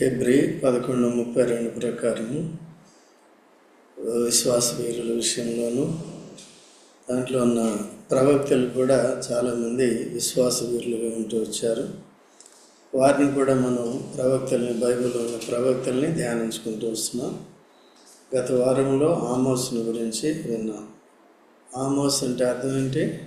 హెబ్రి పదకొండు ముప్పై రెండు ప్రకారము విశ్వాస వీరుల విషయంలోనూ దాంట్లో ఉన్న ప్రవక్తలు కూడా చాలామంది విశ్వాస వీరులుగా ఉంటూ వచ్చారు. వారిని కూడా మనం ప్రవక్తల్ని బైబిల్లో ఉన్న ప్రవక్తల్ని ధ్యానించుకుంటూ వస్తున్నాం. గత వారంలో ఆమోస్ని గురించి విన్నాం. ఆమోస్ అంటే అర్థం ఏంటి?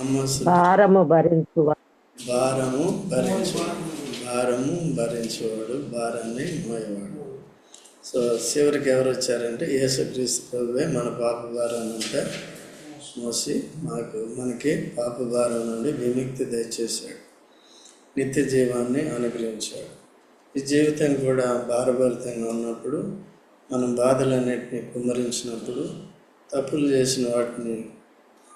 ఆమోస్ భారము భరించు భారము భరించేవాడు భారము భరించేవాడు భారాన్ని మోయేవాడు. సో చివరికి ఎవరు వచ్చారంటే యేసుక్రీస్తు ప్రభువే మన పాప భారాన్ని అంతా మోసి మాకు మనకి పాప భారం నుండి విముక్తి దయచేశాడు. నిత్య జీవాన్ని అనుగ్రహించాడు. ఈ జీవితం కూడా భారభరితంగా ఉన్నప్పుడు మనం బాధలన్నింటినీ కుమ్మరించినప్పుడు తప్పులు చేసిన వాటిని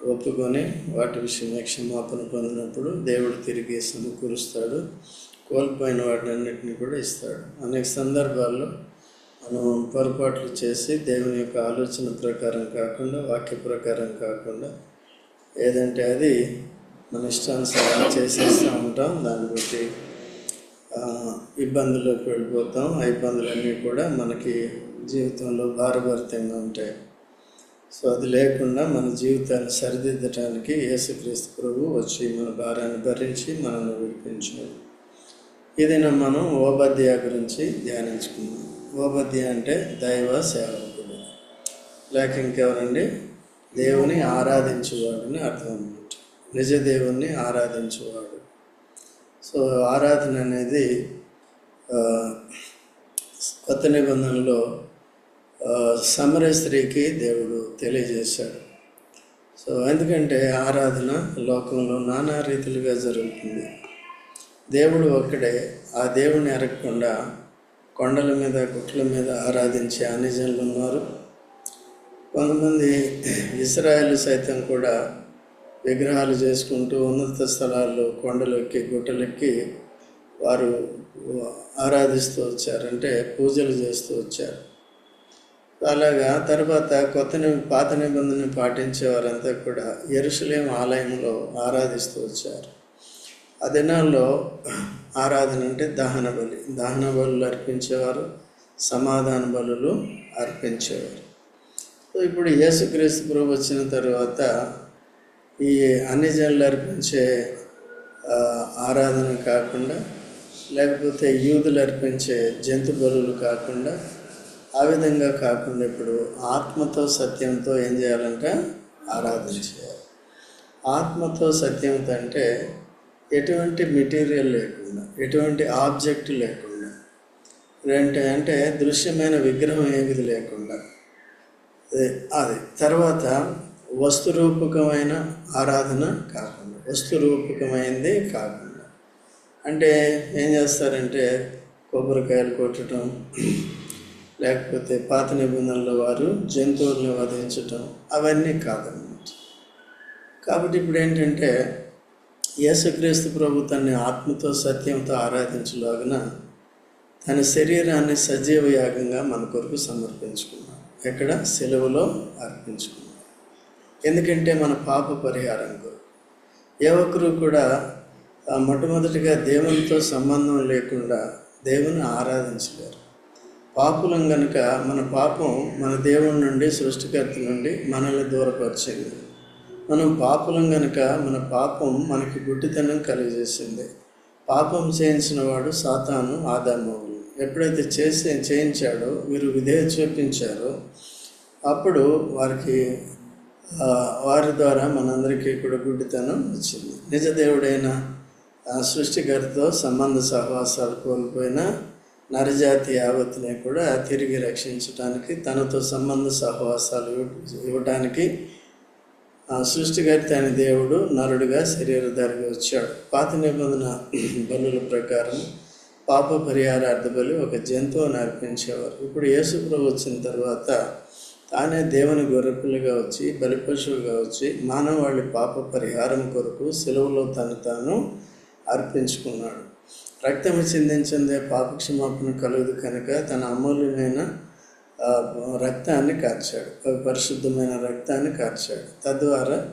ఒప్పుకొని వాటి విషయమై క్షమాపణ పొందినప్పుడు దేవుడు తిరిగి సమకూరుస్తాడు కోల్పోయిన వాటిని కూడా ఇస్తాడు. అనేక సందర్భాల్లో మనం పొరపాట్లు చేసి దేవుని యొక్క ఆలోచన ప్రకారం కాకుండా వాక్య ప్రకారం కాకుండా ఏదంటే అది మన ఇష్టానుసారం చేసేస్తూ ఉంటాం. దాన్ని బట్టి ఆ, ఇబ్బందుల్లోకి వెళ్ళిపోతాం. ఆ ఇబ్బందులన్నీ కూడా మనకి జీవితంలో భారభరితంగా ఉంటాయి. సో అది లేకుండా మన జీవితాన్ని సరిదిద్దటానికి యేసుక్రీస్తు ప్రభు వచ్చి మన భారాన్ని భరించి మనల్ని విడిపించాడు. ఏదైనా మనం ఓబద్య గురించి ధ్యానించుకున్నాం ఓబద్య అంటే దైవ సేవకుడు. లేక ఇంకెవరండి? దేవుని ఆరాధించేవాడని అర్థం అనమాట. నిజ దేవుణ్ణి ఆరాధించేవాడు. సో ఆరాధన అనేది కొత్త నిబంధనలో సమర స్త్రీకి దేవుడు తెలియజేశాడు. సో ఎందుకంటే ఆరాధన లోకంలో నానా రీతిలుగా జరుగుతుంది. దేవుడు ఒక్కడే ఆ దేవుని ఎరగకుండా కొండల మీద గుట్ల మీద ఆరాధించే అనిజనులు ఉన్నారు. కొంతమంది ఇస్రాయల్ సైతం కూడా విగ్రహాలు చేసుకుంటూ ఉన్నత స్థలాల్లో కొండలెక్కి గుట్టలెక్కి వారు ఆరాధిస్తూ వచ్చారంటే పూజలు చేస్తూ వచ్చారు. అలాగా తర్వాత కొత్త పాత నిబంధనని పాటించే వారంతా కూడా ఎరుసలేం ఆలయంలో ఆరాధిస్తూ వచ్చారు. ఆ దినాల్లో ఆరాధన అంటే దహన బలి దహన బలులు అర్పించేవారు సమాధాన బలులు అర్పించేవారు. సో ఇప్పుడు యేసుక్రీస్తు ప్రభు వచ్చిన తర్వాత ఈ అన్ని జనులు అర్పించే ఆరాధన కాకుండా లేకపోతే యూదులు అర్పించే జంతు బలులు కాకుండా ఆ విధంగా కాకుండా ఇప్పుడు ఆత్మతో సత్యంతో ఏం చేయాలంటే ఆరాధన చేయాలి. ఆత్మతో సత్యంతో అంటే ఎటువంటి మెటీరియల్ లేకుండా ఎటువంటి ఆబ్జెక్ట్ లేకుండా ఏంటి అంటే దృశ్యమైన విగ్రహం ఏమిది లేకుండా అది. తర్వాత వస్తురూపకమైన ఆరాధన కాకుండా వస్తురూపకమైంది కాకుండా. అంటే ఏం చేస్తారంటే కొబ్బరికాయలు కొట్టడం లేకపోతే పాత నిబంధనల వారు జంతువుల్ని వధించటం అవన్నీ కాదన్నమాట. కాబట్టి ఇప్పుడు ఏంటంటే యేసుక్రీస్తు ప్రభు తన్ని ఆత్మతో సత్యంతో ఆరాధించలాగిన తన శరీరాన్ని సజీవ యాగంగా మన కొరకు సమర్పించుకున్నాడు. ఎక్కడ? సెలవులో అర్పించుకున్నాడు. ఎందుకంటే మన పాప పరిహారం కొరకు. ఏ ఒక్కరు కూడా మొట్టమొదటిగా దేవునితో సంబంధం లేకుండా దేవుని ఆరాధించలేరు. పాపులం గనుక మన పాపం మన దేవుని నుండి సృష్టికర్త నుండి మనల్ని దూరపరిచింది. మనం పాపులం గనుక మన పాపం మనకి గుడ్డితనం కలిగజేసింది. పాపం చేయించిన వాడు సాతాను ఆదామవులు ఎప్పుడైతే చేసే చేయించాడో వీరు విధేయ చూపించారో అప్పుడు వారికి వారి ద్వారా మనందరికీ కూడా గుడ్డితనం వచ్చింది. నిజ దేవుడైన సృష్టికర్తతో సంబంధ సహవాసాలు కోల్పోయిన నరజాతి యావత్తుని కూడా తిరిగి రక్షించడానికి తనతో సంబంధ సహవాసాలు ఇవ్వటానికి సృష్టికర్త అయిన దేవుడు నరుడుగా శరీరధారిగా వచ్చాడు. పాత నిబంధన బలుల ప్రకారం పాప పరిహారార్థ బలి ఒక జంతువుని అర్పించేవారు. ఇప్పుడు యేసుప్రభు వచ్చిన తర్వాత తానే దేవుని గొర్రెపిల్లగా వచ్చి బలిపశువుగా వచ్చి మానవాళి పాప పరిహారం కొరకు సెలవులో తను తాను అర్పించుకున్నాడు. రక్తము చిందించిందే పాపక్షమాపణ కలుగుదు కనుక తన అమూల్యమైన రక్తాన్ని కార్చాడు. పరిశుద్ధమైన రక్తాన్ని కార్చాడు. తద్వారా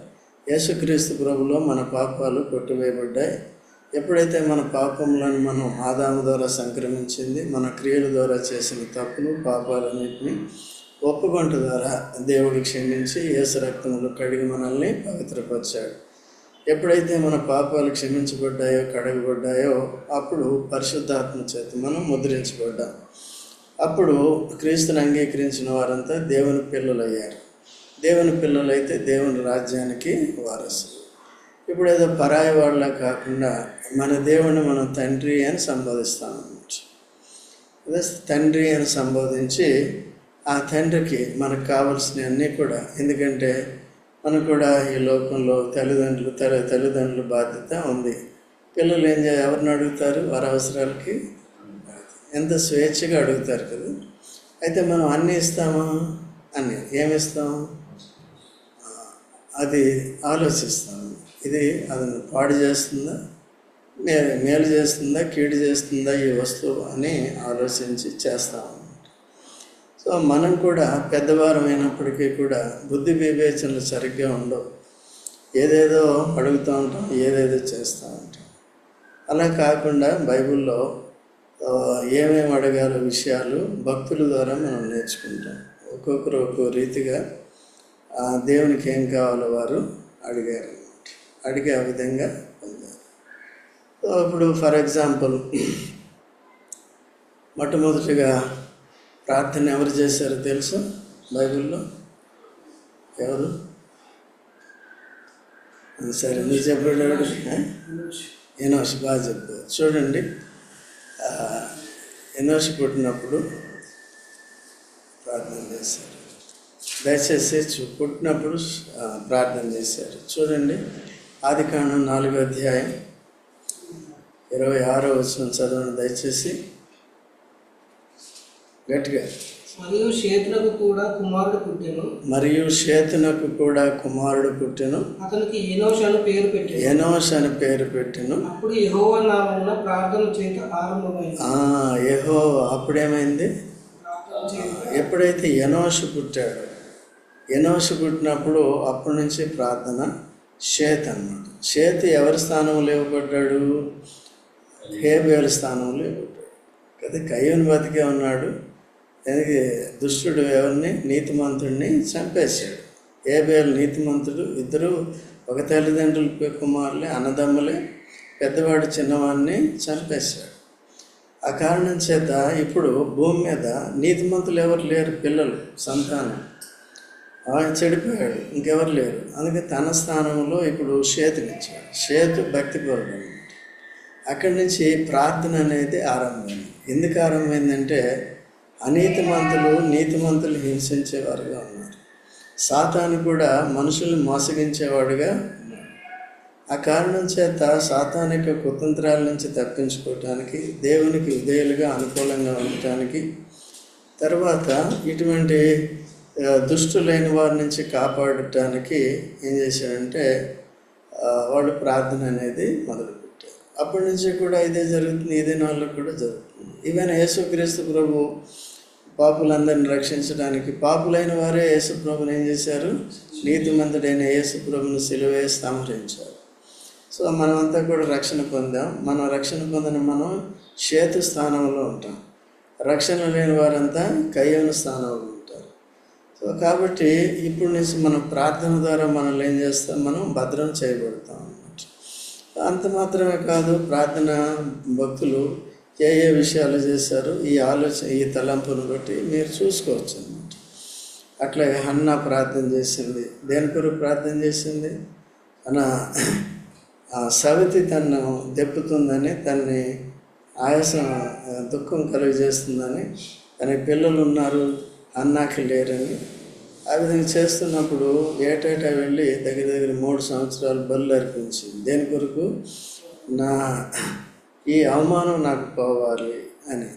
యేసుక్రీస్తు ప్రభులో మన పాపాలు కొట్టివేయబడ్డాయి. ఎప్పుడైతే మన పాపములను మనం ఆదాము ద్వారా సంక్రమించింది మన క్రియల ద్వారా చేసిన తప్పులు పాపాలన్నింటినీ ఒప్పుకొంట ద్వారా దేవుడు క్షమించి యేసు రక్తములు కడిగి మనల్ని పవిత్రపరిచాడు. ఎప్పుడైతే మన పాపాలు క్షమించబడ్డాయో కడగబడ్డాయో అప్పుడు పరిశుద్ధాత్మ చేత మనం ముద్రించబడ్డాం. అప్పుడు క్రీస్తుని అంగీకరించిన వారంతా దేవుని పిల్లలయ్యారు. దేవుని పిల్లలైతే దేవుని రాజ్యానికి వారసులు. ఇప్పుడు ఏదో పరాయి వాళ్ళ కాకుండా మన దేవుని మనం తండ్రి అని సంబోధిస్తాం అన్నమాట. అదే తండ్రి అని సంబోధించి ఆ తండ్రికి మనకు కావలసినవన్నీ కూడా ఎందుకంటే మనకు కూడా ఈ లోకంలో తల్లిదండ్రులు తల్లి తల్లిదండ్రుల బాధ్యత ఉంది. పిల్లలు ఏం చేయాలి ఎవరిని అడుగుతారు? వారి అవసరాలకి ఎంత స్వేచ్ఛగా అడుగుతారు కదా. అయితే మనం అన్నీ ఇస్తామా? అన్నీ. ఏమిస్తాం అది ఆలోచిస్తాం. ఇది అది పాడు చేస్తుందా? మే మేలు చేస్తుందా? కీడు చేస్తుందా? ఈ వస్తువు అని ఆలోచించి చేస్తాం. సో మనం కూడా పెద్దవారం అయినప్పటికీ కూడా బుద్ధి వివేచనలు సరిగ్గా ఉండవు. ఏదేదో అడుగుతూ ఉంటాం ఏదేదో చేస్తూ ఉంటాం. అలా కాకుండా బైబిల్లో ఏమేమి అడగాలో విషయాలు భక్తుల ద్వారా మనం నేర్చుకుంటాం. ఒక్కొక్కరు ఒక్కో రీతిగా ఆ, దేవునికి ఏం కావాలో వారు అడిగారు. అడిగే ఆ విధంగా పొందారు. సో ఇప్పుడు ఫర్ ఎగ్జాంపుల్ మొట్టమొదటిగా ప్రార్థన ఎవరు చేశారో తెలుసు? బైబిల్లో? ఎవరు? సరే నీ చెప్పాడు ఎనోష్ బాగా చెప్పు చూడండి ఎనోష్ పుట్టినప్పుడు ప్రార్థన చేశారు. దయచేసి చూ- పుట్టినప్పుడు ప్రార్థన చేశారు. చూడండి ఆది కాండం నాలుగో అధ్యాయం ఇరవై ఆరో వచ్చిన చదవండి. దయచేసి గట్టిగా. మరియు షేతులకు కూడా కుమారుడు పుట్టెను. మరియు షేతునకు కూడా కుమారుడు పుట్టెను. అతనికి ఏనోష్ అని పేరు పెట్టాను. ఎనోష్ అని పేరు పెట్టెను. అప్పుడు యెహోవా నామమున ప్రార్థన చేత ఆరంభమైంది. యెహో అప్పుడేమైంది? ఎప్పుడైతే ఎనోషు పుట్టాడు ఎనోషు పుట్టినప్పుడు అప్పటి నుంచి ప్రార్థన షేత్ అన్నమాట. షేత్ ఎవరి స్థానంలో ఇవ్వబడ్డాడు హేబేలు స్థానంలో ఇవ్వబడ్డాడు కదా కయ్యను బతికే ఉన్నాడు. ఎందుకు దుష్టుడు ఎవరిని? నీతిమంతుడిని చంపేశాడు. ఏబేలు నీతిమంతుడు ఇద్దరు ఒక తల్లిదండ్రుల కుమారులే అన్నదమ్ములే పెద్దవాడు చిన్నవాడిని చంపేశాడు. ఆ కారణం చేత ఇప్పుడు భూమి మీద నీతిమంతులు ఎవరు లేరు? పిల్లలు సంతానం. ఆయన చెడిపోయాడు ఇంకెవరు లేరు. అందుకే తన స్థానంలో ఇప్పుడు షేతునిచ్చాడు షేతు భక్తి పరుడు అక్కడి నుంచి ప్రార్థన అనేది ఆరంభమైంది. ఎందుకు ఆరంభమైందంటే అనీతిమంతులు నీతిమంతులు హింసించేవారుగా ఉన్నారు. సాతాను కూడా మనుషుల్ని మోసగించేవాడుగా ఆ కారణం చేత సాతానిక కుతంత్రాల నుంచి తప్పించుకోవటానికి దేవునికి విధేయులుగా అనుకూలంగా ఉండటానికి తర్వాత ఇటువంటి దుష్టు దుష్టులైన వారి నుంచి కాపాడటానికి ఏం చేశాడంటే వాళ్ళు ప్రార్థన అనేది మొదలుపెట్టారు. అప్పటి నుంచి కూడా ఇదే జరుగుతుంది ఇదే నాళ్ళు కూడా జరుగుతుంది. ఈవెన్ యేసుక్రీస్తు ప్రభు పాపులందరిని రక్షించడానికి పాపులైన వారే యేసుప్రభుని ఏం చేశారు? నీతిమంతుడైన యేసుప్రభుని ప్రభుని సిలువే సంహరించారు సో మనమంతా కూడా రక్షణ పొందాం. మనం రక్షణ పొందిన మనం చేతు స్థానంలో ఉంటాం. రక్షణ లేని వారంతా కయ్యన స్థానంలో ఉంటారు. సో కాబట్టి ఇప్పుడు నుంచి మనం ప్రార్థన ద్వారా మనల్ని ఏం చేస్తాం? మనం భద్రం చేయబడతాం అన్నమాట. అంత మాత్రమే కాదు ప్రార్థన భక్తులు ఏ ఏ విషయాలు చేశారు? ఈ ఆలోచన ఈ తలంపును బట్టి మీరు చూసుకోవచ్చు అనమాట అట్లాగే హన్నా ప్రార్థన చేసింది. దేని కొరకు ప్రార్థన చేసింది? అన్న ఆ సవితి తను దెప్పుతుందని తన్ని ఆయాసం దుఃఖం కలుగజేస్తుందని తనకి పిల్లలు ఉన్నారు అన్నాకి లేరని ఆ విధంగా చేస్తున్నప్పుడు ఏటేటా వెళ్ళి దగ్గర దగ్గర మూడు సంవత్సరాలు బలు అర్పించింది. దేని కొరకు? నా ఈ అవమానం నాకు పోవాలి అని.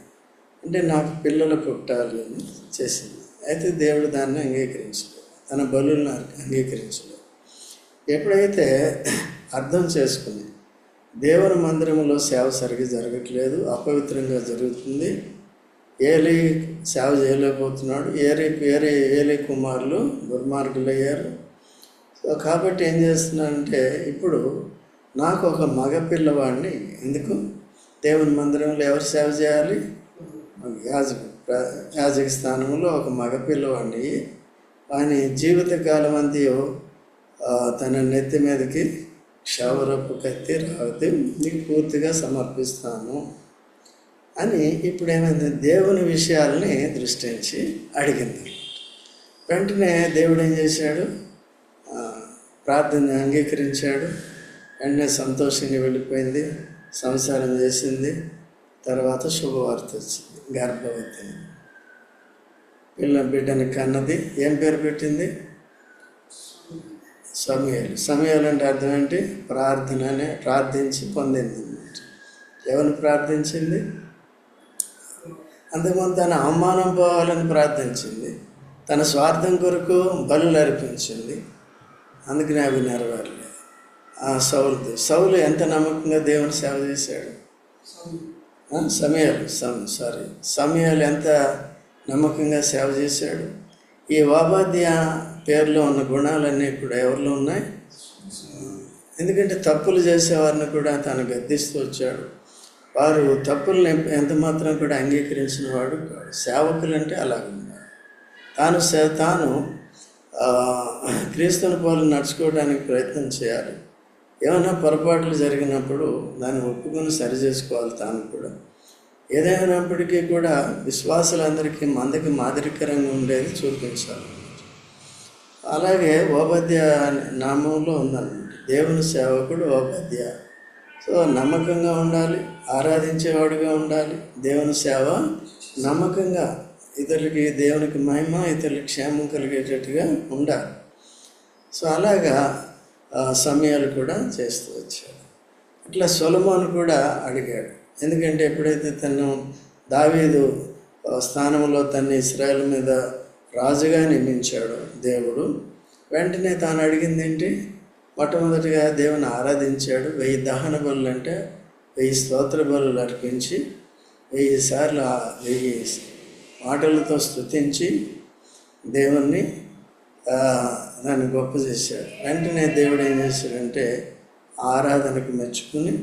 అంటే నాకు పిల్లలు పుట్టాలి అని చేసింది. అయితే దేవుడు దాన్ని అంగీకరించలేదు. తన బలులను అంగీకరించలేదు. ఎప్పుడైతే అర్థం చేసుకుని దేవుని మందిరంలో సేవ సరిగ్గా జరగట్లేదు అపవిత్రంగా జరుగుతుంది ఏలి సేవ చేయలేకపోతున్నాడు ఏరి ఏరి ఏలి కుమారులు దుర్మార్గులు అయ్యారు సో కాబట్టి ఏం చేస్తున్నానంటే ఇప్పుడు నాకు ఒక మగ పిల్లవాడిని ఎందుకు దేవుని మందిరంలో ఎవరు సేవ చేయాలి? యాజక యాజక స్థానంలో ఒక మగ ఆయన జీవితకాలం అంతయు తన నెత్తి మీదకి క్షవరపు కత్తి రావతి నీకు పూర్తిగా సమర్పిస్తాను అని ఇప్పుడు ఏమైంది దేవుని విషయాలని దృష్టించి అడిగింది. వెంటనే దేవుడు ఏం చేశాడు? ప్రార్థన అంగీకరించాడు. వెంటనే సంతోషంగా వెళ్ళిపోయింది. సంసారం చేసింది తర్వాత శుభవార్త వచ్చింది గర్భవతి. పిల్ల బిడ్డని కన్నది ఏం పేరు పెట్టింది? సమయాలు. సమయాలు అంటే అర్థం ఏంటి? ప్రార్థన అనే ప్రార్థించి పొందింది అన్నమాట. ఎవరిని ప్రార్థించింది? అంతకుముందు తన అవమానం పోవాలని ప్రార్థించింది. తన స్వార్థం కొరకు బలులు అర్పించింది. అందుకని అవి నెరవేరలేదు. సౌలు. సౌలు ఎంత నమ్మకంగా దేవుని సేవ చేశాడు? సమయాలు. సమ్ సారీ సమయాలు ఎంత నమ్మకంగా సేవ చేశాడు? ఈ వాబాద్య పేరులో ఉన్న గుణాలన్నీ కూడా ఎవరిలో ఉన్నాయి? ఎందుకంటే తప్పులు చేసేవారిని కూడా తాను గద్దిస్తూ వచ్చాడు. వారు తప్పులను ఎంత మాత్రం కూడా అంగీకరించిన వాడు సేవకులు అంటే అలాగున్నారు తాను సే- తాను క్రీస్తుని పోలు నడుచుకోవడానికి ప్రయత్నం చేయాలి. ఏమైనా పొరపాట్లు జరిగినప్పుడు దాన్ని ఒప్పుకొని సరి చేసుకోవాలి తాను కూడా. ఏదైనప్పటికీ కూడా విశ్వాసులందరికీ మందకి మాదిరికరంగా ఉండేది చూపించాలి అలాగే ఓపద్య నామంలో ఉందన్నమాట. దేవుని సేవకుడు ఓపద్య సో నమ్మకంగా ఉండాలి ఆరాధించేవాడుగా ఉండాలి. దేవుని సేవ నమ్మకంగా ఇతరులకి దేవునికి మహిమ ఇతరులకి క్షేమం కలిగేటట్టుగా ఉండాలి. సో అలాగా సమయాలు కూడా చేస్తూ వచ్చాడు. ఇట్లా సొలమోను కూడా అడిగాడు. ఎందుకంటే ఎప్పుడైతే తను దావీదు స్థానంలో తన్ని ఇస్రాయల్ మీద రాజుగా నియమించాడు దేవుడు వెంటనే తాను అడిగింది ఏంటి? మొట్టమొదటిగా దేవుని ఆరాధించాడు. వెయ్యి దహన బలు అంటే వెయ్యి స్తోత్ర బలులు అర్పించి వెయ్యి సార్లు వెయ్యి మాటలతో స్తుతించి దేవుణ్ణి దాన్ని గొప్ప చేశాడు. వెంటనే దేవుడు ఏం చేశాడంటే ఆరాధనకు మెచ్చుకుని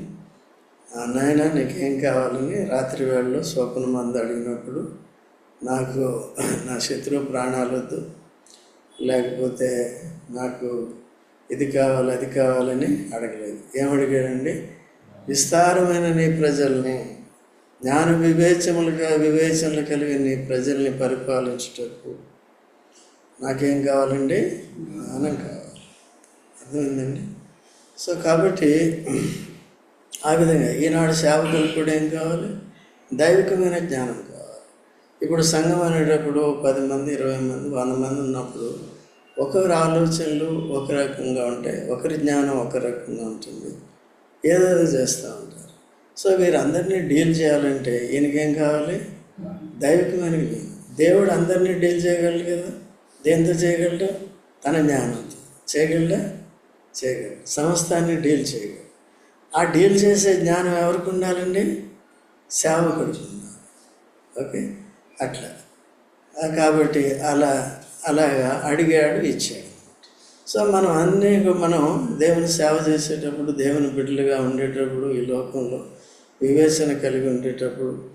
"ఆ, నాయన నీకేం కావాలని రాత్రి వేళలో స్వప్న మందు అడిగినప్పుడు నాకు నా శత్రువు ప్రాణాలు వద్దు. లేకపోతే నాకు ఇది కావాలి అది కావాలని అడగలేదు. ఏమడిగాడండి విస్తారమైన నీ ప్రజల్ని జ్ఞాన వివేచములుగా వివేచనలు కలిగి నీ ప్రజల్ని పరిపాలించుటకు నాకేం కావాలండి? జ్ఞానం కావాలి అర్థమైందండి? సో కాబట్టి ఆ విధంగా ఈనాడు సేవకులు కూడా ఏం కావాలి? దైవికమైన జ్ఞానం కావాలి. ఇప్పుడు సంఘం అనేటప్పుడు పది మంది ఇరవై మంది వంద మంది ఉన్నప్పుడు ఒకరి ఆలోచనలు ఒక రకంగా ఉంటాయి. ఒకరి జ్ఞానం ఒక రకంగా ఉంటుంది. ఏదేదో చేస్తూ ఉంటారు. సో వీరందరినీ డీల్ చేయాలంటే ఈయనకేం కావాలి? దైవికమైన జ్ఞానం. దేవుడు అందరినీ డీల్ చేయగలరు కదా? దేంతో చేయగలడు? తన జ్ఞానంతో. చేయగలడా? చేయగలడు. సమస్తాన్ని డీల్ చేయగలడు. ఆ డీల్ చేసే జ్ఞానం ఎవరికి ఉండాలండి? సేవకుడికి ఉండాలి. ఓకే? అట్లా. కాబట్టి అలా అలాగా అడిగాడు ఇచ్చాడు. సో మనం అన్నీ మనం దేవుని సేవ చేసేటప్పుడు దేవుని బిడ్డలుగా ఉండేటప్పుడు ఈ లోకంలో వివేచన కలిగి ఉండేటప్పుడు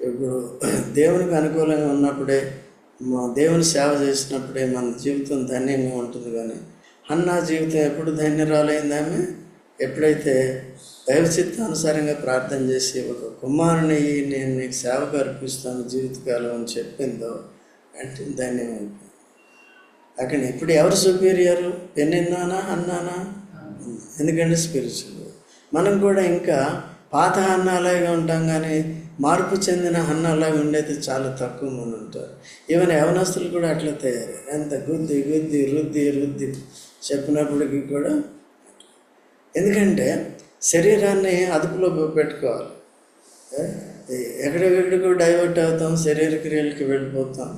ఇప్పుడు దేవునికి అనుకూలంగా ఉన్నప్పుడే మా దేవుని సేవ చేసినప్పుడే మన జీవితం ధన్యంగా ఉంటుంది కానీ అన్న జీవితం ఎప్పుడు ధన్యరాలైందామె ఎప్పుడైతే దైవ చిత్తానుసారంగా ప్రార్థన చేసి ఒక కుమారుని నేను నీకు సేవకు అర్పిస్తాను జీవితకాలం అని చెప్పిందో అంటే ధన్యమైపోయింది. అక్కడ ఇప్పుడు ఎవరు సుపీరియర్? పెన్నెన్నానా అన్నానా ఎందుకంటే స్పిరిచువల్ మనం కూడా ఇంకా పాత అన్నాలాగా ఉంటాం కానీ మార్పు చెందిన అన్నాలాగా ఉండేది చాలా తక్కువ మంది ఉంటారు. ఈవెన్ యవనస్తులు కూడా అట్లా తయారు. ఎంత గుద్ది గుద్ది రుద్ది రుద్ది చెప్పినప్పటికీ కూడా ఎందుకంటే శరీరాన్ని అదుపులో పెట్టుకోవాలి. ఎక్కడెక్కడికో డైవర్ట్ అవుతాం శరీర క్రియలకి వెళ్ళిపోతాం.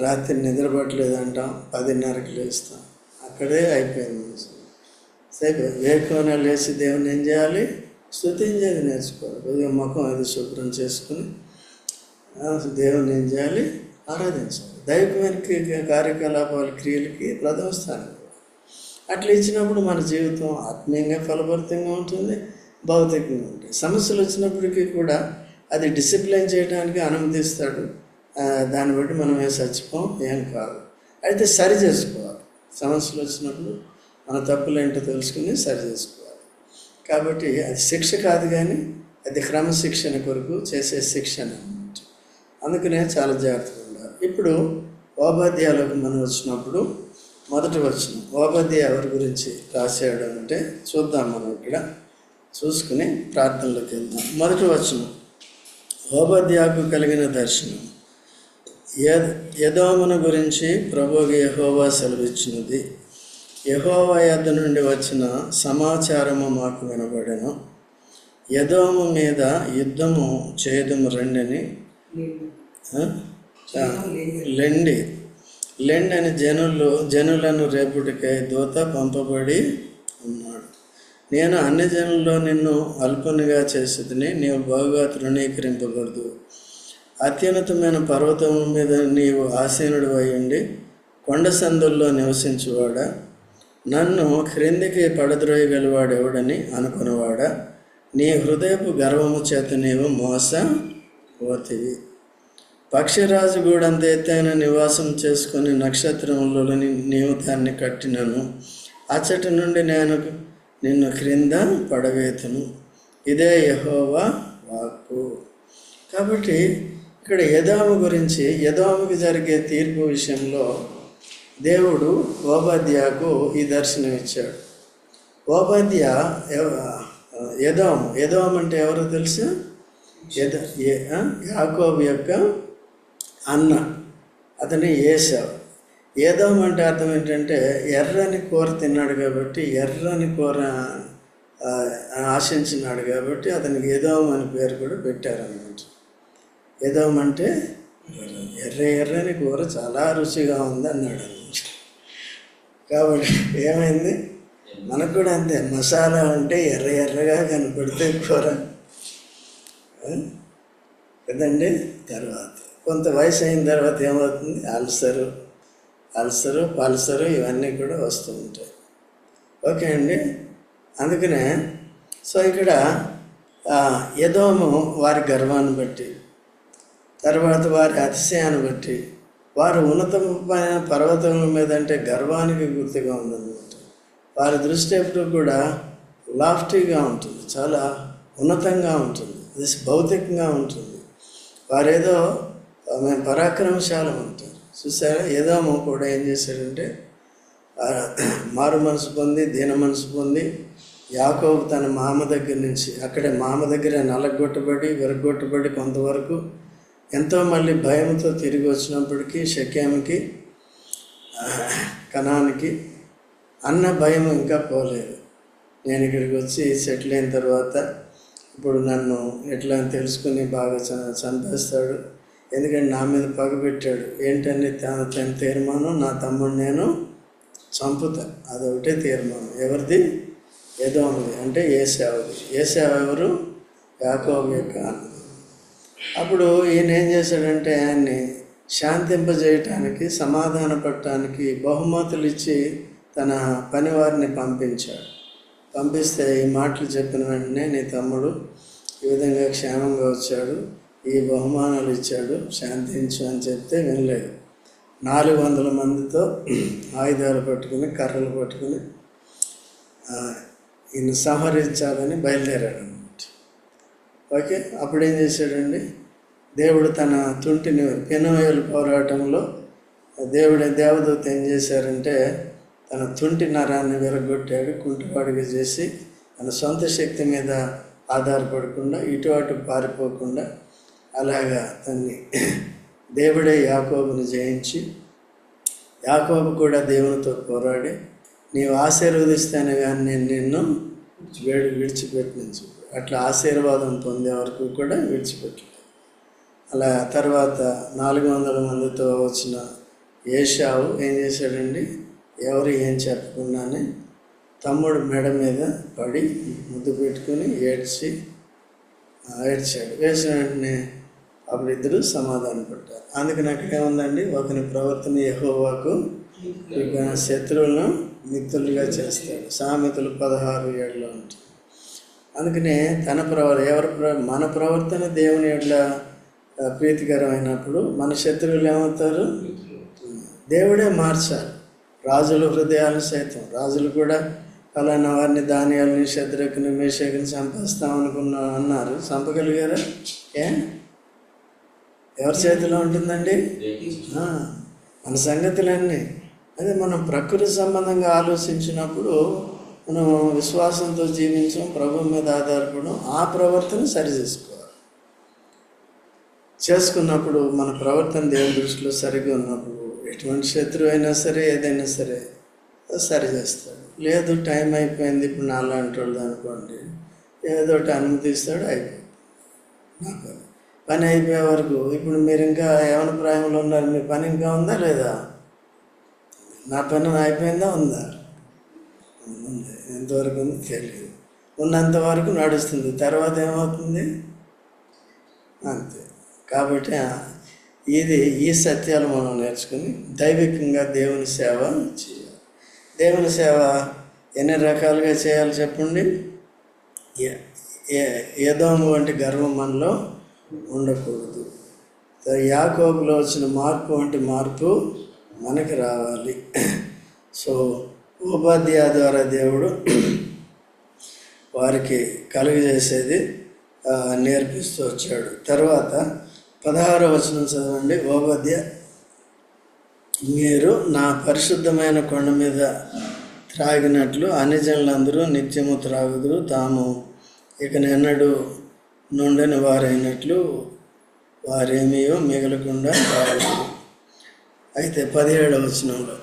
రాత్రి నిద్రపట్టలేదు అంటాం పదిన్నరకి లేస్తాం. అక్కడే అయిపోయింది. సరే వేకువన లేచి దేవుని ఏం చేయాలి? స్థుతించేది నేర్చుకోవాలి. కొద్దిగా ముఖం అది శుభ్రం చేసుకుని దేవుని ఏం చేయాలి? ఆరాధించాలి. దైవమైన క్రియ- కార్యకలాపాల క్రియలకి ప్రథమ స్థానం. అట్లా ఇచ్చినప్పుడు మన జీవితం ఆత్మీయంగా ఫలభరితంగా ఉంటుంది భౌతికంగా ఉంటుంది. సమస్యలు వచ్చినప్పటికీ కూడా అది డిసిప్లిన్ చేయడానికి అనుమతిస్తాడు. దాన్ని బట్టి మనం ఏం చచ్చిపోం ఏం కాదు. అయితే సరి చేసుకోవాలి. సమస్యలు వచ్చినప్పుడు మన తప్పులు ఏంటో తెలుసుకుని సరి చేసుకోవాలి. కాబట్టి అది శిక్ష కాదు కానీ అది క్రమశిక్షణ కొరకు చేసే శిక్షణ అందుకనే చాలా జాగ్రత్తగా ఉండాలి. ఇప్పుడు ఓపాధ్యాయులకు మనం వచ్చినప్పుడు మొదటి వచ్చిన ఓపాధ్యాయ ఎవరి గురించి రాసేయడం అంటే చూద్దాం మనం ఇక్కడ. చూసుకుని ప్రార్థనలోకి వెళ్దాం. మొదటి వచనం ఓపాధ్యాయకు కలిగిన దర్శనం. యదోమును గురించి ప్రభు యహోవా సెలవిచ్చినది. యహోవయద్ద నుండి వచ్చిన సమాచారము మాకు వినబడెను. యదోము మీద యుద్ధము చేదుము రెండని లెండి లెండి. అని జనులు జనులను రేపుటికై దూత పంపబడి ఉన్నాడు. నేను అన్ని జనుల్లో నిన్ను అల్పనిగా చేసేదిని నీవు బాగా తృణీకరింపకూడదు అత్యున్నతమైన పర్వతం మీద నీవు ఆసీనుడు అయ్యండి కొండ సందుల్లో నివసించువాడా? నన్ను క్రిందికి పడద్రోయగలవాడెవడని అనుకునేవాడా నీ హృదయపు గర్వము చేత నీవు పోతివి పక్షిరాజు గూడంత ఎత్తైన నివాసం చేసుకుని నక్షత్రములలో నీవు దాన్ని కట్టినను. అచ్చటి నుండి నేను నిన్ను క్రింద పడవేతును. ఇదే యహోవా వాక్కు. కాబట్టి ఇక్కడ యదాము గురించి యదాముకి జరిగే తీర్పు విషయంలో దేవుడు ఓపాధ్యాకు ఈ దర్శనం ఇచ్చాడు ఓపాధ్య యదోం యదోం అంటే ఎవరో తెలుసా? యద యాకోబ్ యాకోబు యొక్క అన్న అతని ఏసావు ఏదోం అంటే అర్థం ఏంటంటే ఎర్రని కూర తిన్నాడు కాబట్టి ఎర్రని కూర ఆశించినాడు కాబట్టి అతనికి ఏదోం అని పేరు కూడా పెట్టారన్నమాట. ఏదోం అంటే ఎర్ర ఎర్రని కూర చాలా రుచిగా ఉంది అన్నాడు కాబట్టి ఏమైంది? మనకు కూడా అంతే. మసాలా అంటే ఎర్ర ఎర్రగా కనపడితే కూర. కదండి? తర్వాత కొంత వయసు అయిన తర్వాత ఏమవుతుంది? అల్సరు. అల్సరు పల్సరు ఇవన్నీ కూడా వస్తూ ఉంటాయి. ఓకే అండి? అందుకనే సో ఇక్కడ ఆ, యదోము వారి గర్వాన్ని బట్టి తర్వాత వారి అతిశయాన్ని బట్టి వారు ఉన్నతమైన పర్వతముల మీద అంటే గర్వానికి గుర్తుగా ఉందన్నమాట. వారి దృష్టి ఎప్పుడు కూడా లాఫ్టీగా ఉంటుంది చాలా ఉన్నతంగా ఉంటుంది అది భౌతికంగా ఉంటుంది. వారేదో మేము పరాక్రమశాలం ఉంటారు. చూసారా? ఏదో కూడా ఏం చేశాడంటే మారు మనసు పొంది దీన మనసు పొంది యాకోబు తన మామ దగ్గర నుంచి అక్కడే మామ దగ్గర నలగొట్టబడి విరగొట్టబడి కొంతవరకు ఎంతో మళ్ళీ భయంతో తిరిగి వచ్చినప్పటికీ షక్యామికి కణానికి అన్న భయం ఇంకా పోలేదు. నేను ఇక్కడికి వచ్చి సెటిల్ అయిన తర్వాత ఇప్పుడు నన్ను ఎట్లా అని తెలుసుకుని బాగా చంపేస్తాడు. ఎందుకంటే నా మీద పగబెట్టాడు ఏంటని తన తన తీర్మానం? నా తమ్ముడు నేను చంపుతా. అదొకటే తీర్మానం. ఎవరిది? ఏదో ఉంది అంటే ఏసావుది ఏసావు ఎవరు? యాకోబు యొక్క అన్న అప్పుడు ఈయన ఏం చేశాడంటే ఆయన్ని శాంతింపజేయటానికి సమాధాన పట్టడానికి బహుమతులు ఇచ్చి తన పనివారిని పంపించాడు. పంపిస్తే ఈ మాటలు చెప్పిన వెంటనే నీ తమ్ముడు ఈ విధంగా క్షేమంగా వచ్చాడు ఈ బహుమానాలు ఇచ్చాడు శాంతించు అని చెప్తే వినలేదు. నాలుగు వందల మందితో ఆయుధాలు పట్టుకుని కర్రలు పట్టుకుని ఈయన సంహరించాలని బయలుదేరాడు. ఓకే అప్పుడు ఏం చేశాడండి? దేవుడు తన తుంటిని పెనువేలు పోరాటంలో దేవుడి దేవదూత ఏం చేశారంటే తన తుంటి నరాన్ని విరగొట్టాడు కుంటివాడిగా చేసి తన సొంత శక్తి మీద ఆధారపడకుండా ఇటు అటు పారిపోకుండా అలాగా తన్ని దేవుడే యాకోబుని జయించి యాకోబు కూడా దేవునితో పోరాడి నీవు ఆశీర్వదిస్తేనే కానీ నేను నిన్ను వేడి విడిచిపెట్టించు అట్లా ఆశీర్వాదం పొందే వరకు కూడా విడిచిపెట్టలేదు అలా తర్వాత నాలుగు వందల మందితో వచ్చిన ఏషావు ఏం చేశాడండి? ఎవరు ఏం చెప్పకుండానే తమ్ముడు మెడ మీద పడి ముద్దు పెట్టుకుని ఏడ్చి ఏడ్చాడు. వేసిన వెంటనే అప్పుడు ఇద్దరు సమాధానం పడ్డారు. అందుకని అక్కడ ఏముందండి ఒకని ప్రవర్తన యెహోవాకు శత్రువులను మిత్రులుగా చేస్తాడు. సామెతలు పదహారు ఏడులో ఉంటుంది అందుకనే తన ప్రవర్ ఎవరి ప్ర మన ప్రవర్తన దేవుని ఎట్లా ప్రీతికరమైనప్పుడు మన శత్రువులు ఏమవుతారు? దేవుడే మార్చాలి. రాజుల హృదయాలు సైతం. రాజులు కూడా ఫలానా వారిని ధాన్యాలని శత్రుకుని మేషకుని చంపేస్తాం అనుకున్నా అన్నారు. చంపగలిగారా? ఏ? ఎవరి చేతిలో ఉంటుందండి? మన సంగతులన్నీ. అదే మనం ప్రకృతి సంబంధంగా ఆలోచించినప్పుడు మనం విశ్వాసంతో జీవించడం ప్రభు మీద ఆధారపడడం ఆ ప్రవర్తన సరి చేసుకోవాలి చేసుకున్నప్పుడు మన ప్రవర్తన దేవుని దృష్టిలో సరిగా ఉన్నప్పుడు ఎటువంటి శత్రువు అయినా సరే ఏదైనా సరే సరి చేస్తాడు లేదు టైం అయిపోయింది ఇప్పుడు నాలాంటి వాళ్ళు అనుకోండి ఏదో ఒకటి అనుమతిస్తాడు అయిపోయింది నాకు పని పని అయిపోయే వరకు ఇప్పుడు మీరు ఇంకా యవన ప్రాయంలో ఉన్నారు మీ పని ఇంకా ఉందా లేదా? నా పని అయిపోయిందా ఉందా? ఉంది ఎంతవరకు ఉంది తెలియదు. ఉన్నంత వరకు నడుస్తుంది. తర్వాత ఏమవుతుంది? అంతే. కాబట్టి ఇది ఈ సత్యాలు మనం నేర్చుకుని దైవికంగా దేవుని సేవ చేయాలి. దేవుని సేవ ఎన్ని రకాలుగా చేయాలి చెప్పండి? ఏదో వంటి గర్వం మనలో ఉండకూడదు. యాకోబులో వచ్చిన మార్పు వంటి మార్పు మనకి రావాలి. సో ఉపాధ్యాయ ద్వారా దేవుడు వారికి కలుగజేసేది నేర్పిస్తూ వచ్చాడు. తర్వాత పదహారవ వచనం చదవండి. ఓపద్య మీరు నా పరిశుద్ధమైన కొండ మీద త్రాగినట్లు అన్ని జనులందరూ నిత్యము త్రాగుదురు. తాము ఇక నిన్నడు నుండని వారైనట్లు వారేమీయో మిగలకుండా త్రాగుదురు. అయితే పదిహేడవ వచనంలో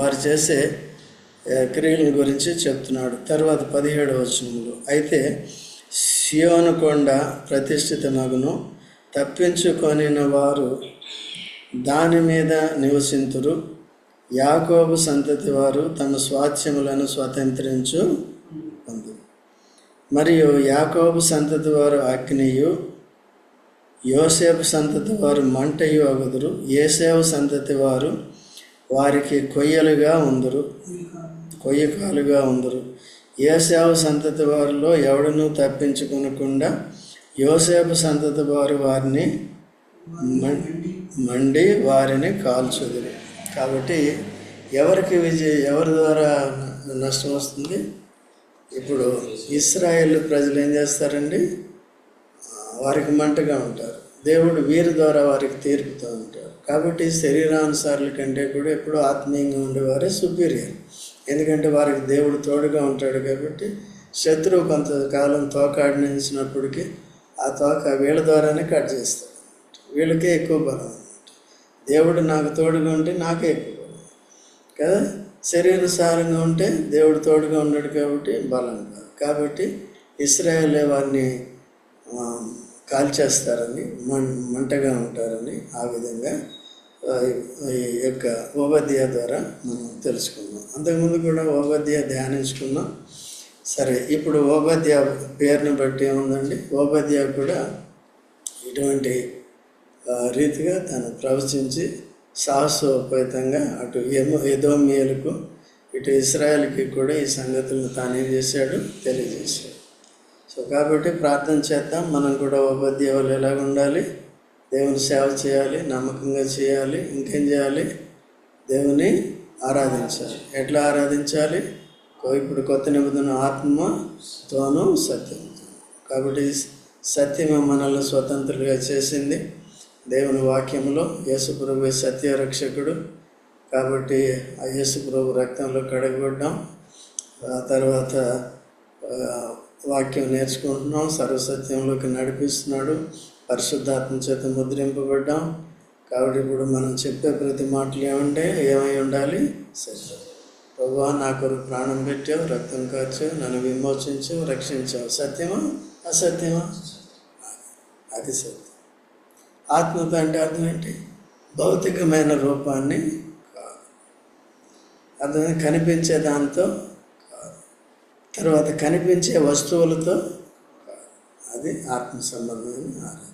వారు చేసే క్రియల గురించి చెప్తున్నాడు. తర్వాత పదిహేడు వచనంలో అయితే సియోను కొండ ప్రతిష్ఠిత మగును తప్పించుకొనిన వారు దాని మీద నివసింతురు. యాకోబు సంతతి వారు తమ స్వాస్థ్యములను స్వతంత్రించు పొందు మరియు యాకోబు సంతతి వారు అగ్నియు యోసేపు సంతతి వారు మంటయు అగుదురు. ఏసేవు సంతతి వారు వారికి కొయ్యలుగా ఉందరు. కొయ్యకాలుగా ఉందరు. ఏసేవు సంతతి వారిలో ఎవడనూ తప్పించుకునకుండా యోసేపు సంతతి వారు వారిని మం- మండి వారిని కాల్చుదురు. కాబట్టి ఎవరికి విజయ ఎవరి ద్వారా నష్టం వస్తుంది? ఇప్పుడు ఇస్రాయేల్ ప్రజలు ఏం చేస్తారండి? వారికి మంటగా ఉంటారు. దేవుడు వీరి ద్వారా వారికి తీర్పుతూ ఉంటారు కాబట్టి శరీరానుసారుల కంటే కూడా ఎప్పుడూ ఆత్మీయంగా ఉండేవారే సుపీరియర్. ఎందుకంటే వారికి దేవుడు తోడుగా ఉంటాడు కాబట్టి శత్రువు కొంతకాలం తోకాడినించినప్పటికీ ఆ తోక వీళ్ళ ద్వారానే కట్ చేస్తాడు. వీళ్ళకే ఎక్కువ బలం అనమాట దేవుడు నాకు తోడుగా ఉంటే నాకే ఎక్కువ బలం. కదా? శరీరసారంగా ఉంటే దేవుడు తోడుగా ఉన్నాడు కాబట్టి బలం కాదు. కాబట్టి ఇస్రాయేల్ వారిని కాల్చేస్తారని మం మంటగా ఉంటారని ఆ విధంగా ఈ యొక్క ఓబద్య ద్వారా మనం తెలుసుకున్నాం అంతకుముందు కూడా ఓబద్య ధ్యానించుకున్నాం. సరే ఇప్పుడు ఓబద్య పేరుని బట్టి ఏముందండి? ఓబద్య కూడా ఇటువంటి రీతిగా తను ప్రవచించి సాహసోపేతంగా అటు ఎమో ఎదోమియలకు ఇటు ఇస్రాయల్కి కూడా ఈ సంగతులను తానే చేశాడు? తెలియజేశాడు. సో కాబట్టి ప్రార్థన చేద్దాం. మనం కూడా ఉపాధ్యాయులు ఎలాగ ఉండాలి దేవుని సేవ చేయాలి నమ్మకంగా చేయాలి ఇంకేం చేయాలి? దేవుని ఆరాధించాలి. ఎట్లా ఆరాధించాలి? ఇప్పుడు కొత్త నిబంధన ఆత్మతోనూ సత్యం. కాబట్టి సత్యమే మనల్ని స్వతంత్రులుగా చేసింది. దేవుని వాక్యంలో యేసుప్రభు సత్య రక్షకుడు. కాబట్టి ఆ యేసుప్రభు రక్తంలో కడగబడ్డాం. ఆ తర్వాత వాక్యం నేర్చుకుంటున్నాం. సర్వసత్యంలోకి నడిపిస్తున్నాడు. పరిశుద్ధాత్మ చేత ముద్రింపబడ్డాం. కాబట్టి ఇప్పుడు మనం చెప్పే ప్రతి మాటలు ఏమంటే ఏమై ఉండాలి? సత్యం ప్రభు నా కొరకు ప్రాణం పెట్టావు రక్తం కార్చావు నన్ను విమోచించావు రక్షించావు. సత్యమా? అసత్యమా? అది సత్యం. ఆత్మత అంటే అర్థం ఏంటి? భౌతికమైన రూపాన్ని కాదు. అర్థం కనిపించే దాంతో కాదు. తర్వాత కనిపించే వస్తువులతో కాదు. అది ఆత్మ సంబంధమైన ఆరాధన.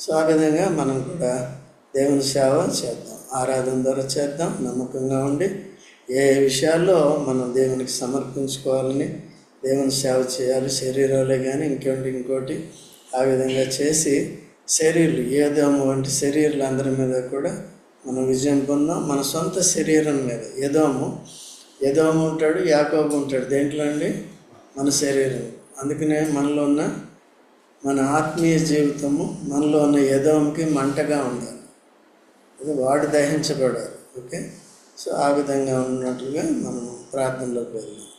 సో ఆ విధంగా మనం కూడా దేవుని సేవ చేద్దాం. ఆరాధన ద్వారా చేద్దాం. నమ్మకంగా ఉండి ఏ విషయాల్లో మనం దేవునికి సమర్పించుకోవాలని దేవుని సేవ చేయాలి శరీరాలే కానీ ఇంకోటి ఇంకోటి ఆ విధంగా చేసి శరీరులు ఏదోము వంటి శరీరాలు అందరి మీద కూడా మనం విజయం పొందాం. మన సొంత శరీరం మీద ఏదోము ఏదోము ఉంటాడు యాకోబు ఉంటాడు. దేంట్లో అండి? మన శరీరం. అందుకనే మనలో ఉన్న మన ఆత్మీయ జీవితము మనలో ఉన్న యదోంకి మంటగా ఉండాలి. అది వాడు దహించబడాలి. ఓకే? సో ఆ విధంగా ఉన్నట్లుగా మనం ప్రార్థనలోకి వెళ్ళాం